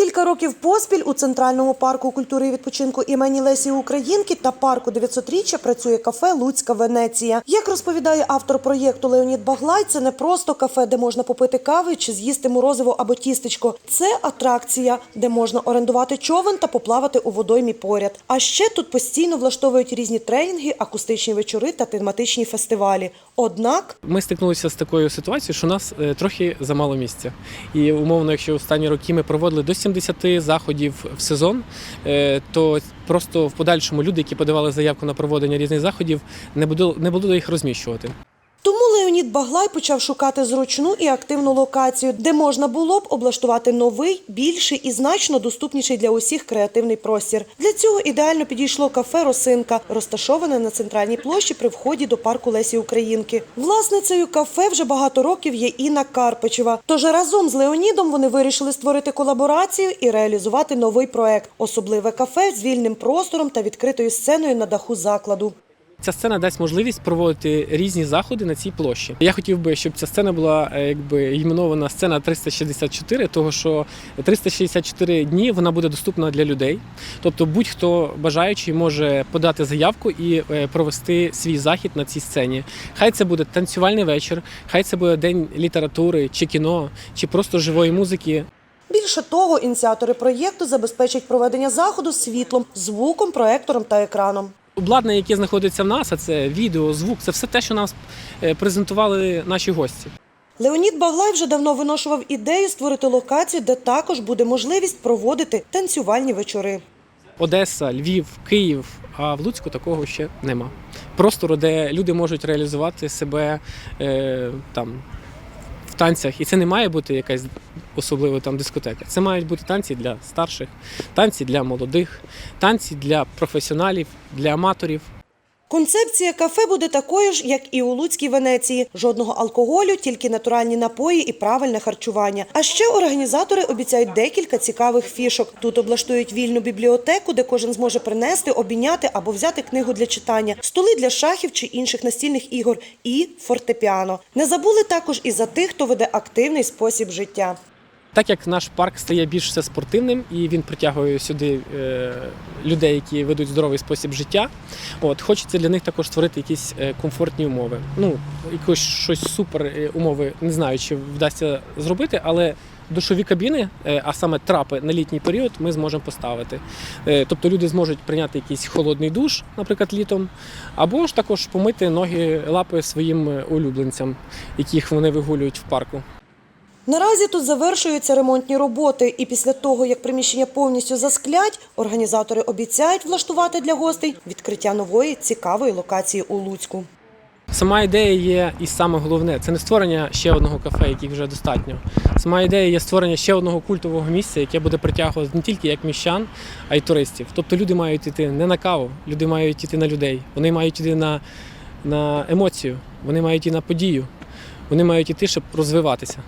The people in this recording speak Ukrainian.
кілька років поспіль у Центральному парку культури і відпочинку імені Лесі Українки та парку 900-річчя працює кафе Луцька Венеція. Як розповідає автор проєкту Леонід Баглай, це не просто кафе, де можна попити кави чи з'їсти морозиво або тістечко. Це атракція, де можна орендувати човен та поплавати у водоймі поряд. А ще тут постійно влаштовують різні тренінги, акустичні вечори та тематичні фестивалі. Однак Ми стикнулися з такою ситуацією, що у нас е, трохи замало місця. І умовно, якщо останні роки ми проводили до 70 заходів в сезон, е, то просто в подальшому люди, які подавали заявку на проводення різних заходів, не було їх розміщувати. Леонід Баглай почав шукати зручну і активну локацію, де можна було б облаштувати новий, більший і значно доступніший для усіх креативний простір. Для цього ідеально підійшло кафе Росинка, розташоване на центральній площі при вході до парку Лесі Українки. Власницею кафе вже багато років є Інна Карпичева. Тож разом з Леонідом вони вирішили створити колаборацію і реалізувати новий проект особливе кафе з вільним простором та відкритою сценою на даху закладу. Ця сцена дасть можливість проводити різні заходи на цій площі. Я хотів би, щоб ця сцена була е, якби іменована сцена 364, того що 364 дні вона буде доступна для людей. Тобто будь-хто бажаючий може подати заявку і е, провести свій захід на цій сцені. Хай це буде танцювальний вечір, хай це буде день літератури чи кіно, чи просто живої музики. Більше того, ініціатори проєкту забезпечать проведення заходу світлом, звуком, проектором та екраном. Обладнання, яке знаходиться в нас, а це відео, звук, це все те, що нам е, презентували наші гості. Леонід Баглай вже давно виношував ідею створити локацію, де також буде можливість проводити танцювальні вечори. Одеса, Львів, Київ, а в Луцьку такого ще нема. Простору, де люди можуть реалізувати себе е, там танцях. І це не має бути якась особлива там дискотека. Це мають бути танці для старших, танці для молодих, танці для професіоналів, для аматорів. Концепція кафе буде такою ж, як і у Луцькій Венеції. Жодного алкоголю, тільки натуральні напої і правильне харчування. А ще організатори обіцяють декілька цікавих фішок. Тут облаштують вільну бібліотеку, де кожен зможе принести, обійняти або взяти книгу для читання, столи для шахів чи інших настільних ігор і фортепіано. Не забули також і за тих, хто веде активний спосіб життя. Так як наш парк стає більш все спортивним і він притягує сюди е, людей, які ведуть здоровий спосіб життя, от хочеться для них також створити якісь е, комфортні умови. Ну, якось щось супер е, умови, не знаю, чи вдасться зробити, але душові кабіни, а саме трапи на літній період, ми зможемо поставити. Тобто люди зможуть прийняти якийсь холодний душ, наприклад, літом, або ж також помити ноги, лапи своїм улюбленцям, яких вони вигулюють в парку. Наразі тут завершуються ремонтні роботи, і після того, як приміщення повністю засклять, організатори обіцяють влаштувати для гостей відкриття нової цікавої локації у Луцьку. Сама ідея є і саме головне це не створення ще одного кафе, яких вже достатньо. Сама ідея є створення ще одного культового місця, яке буде притягувати не тільки як міщан, а й туристів. Тобто люди мають йти не на каву, люди мають йти на людей. Вони мають йти на, на емоцію, вони мають йти на подію, вони мають йти, щоб розвиватися.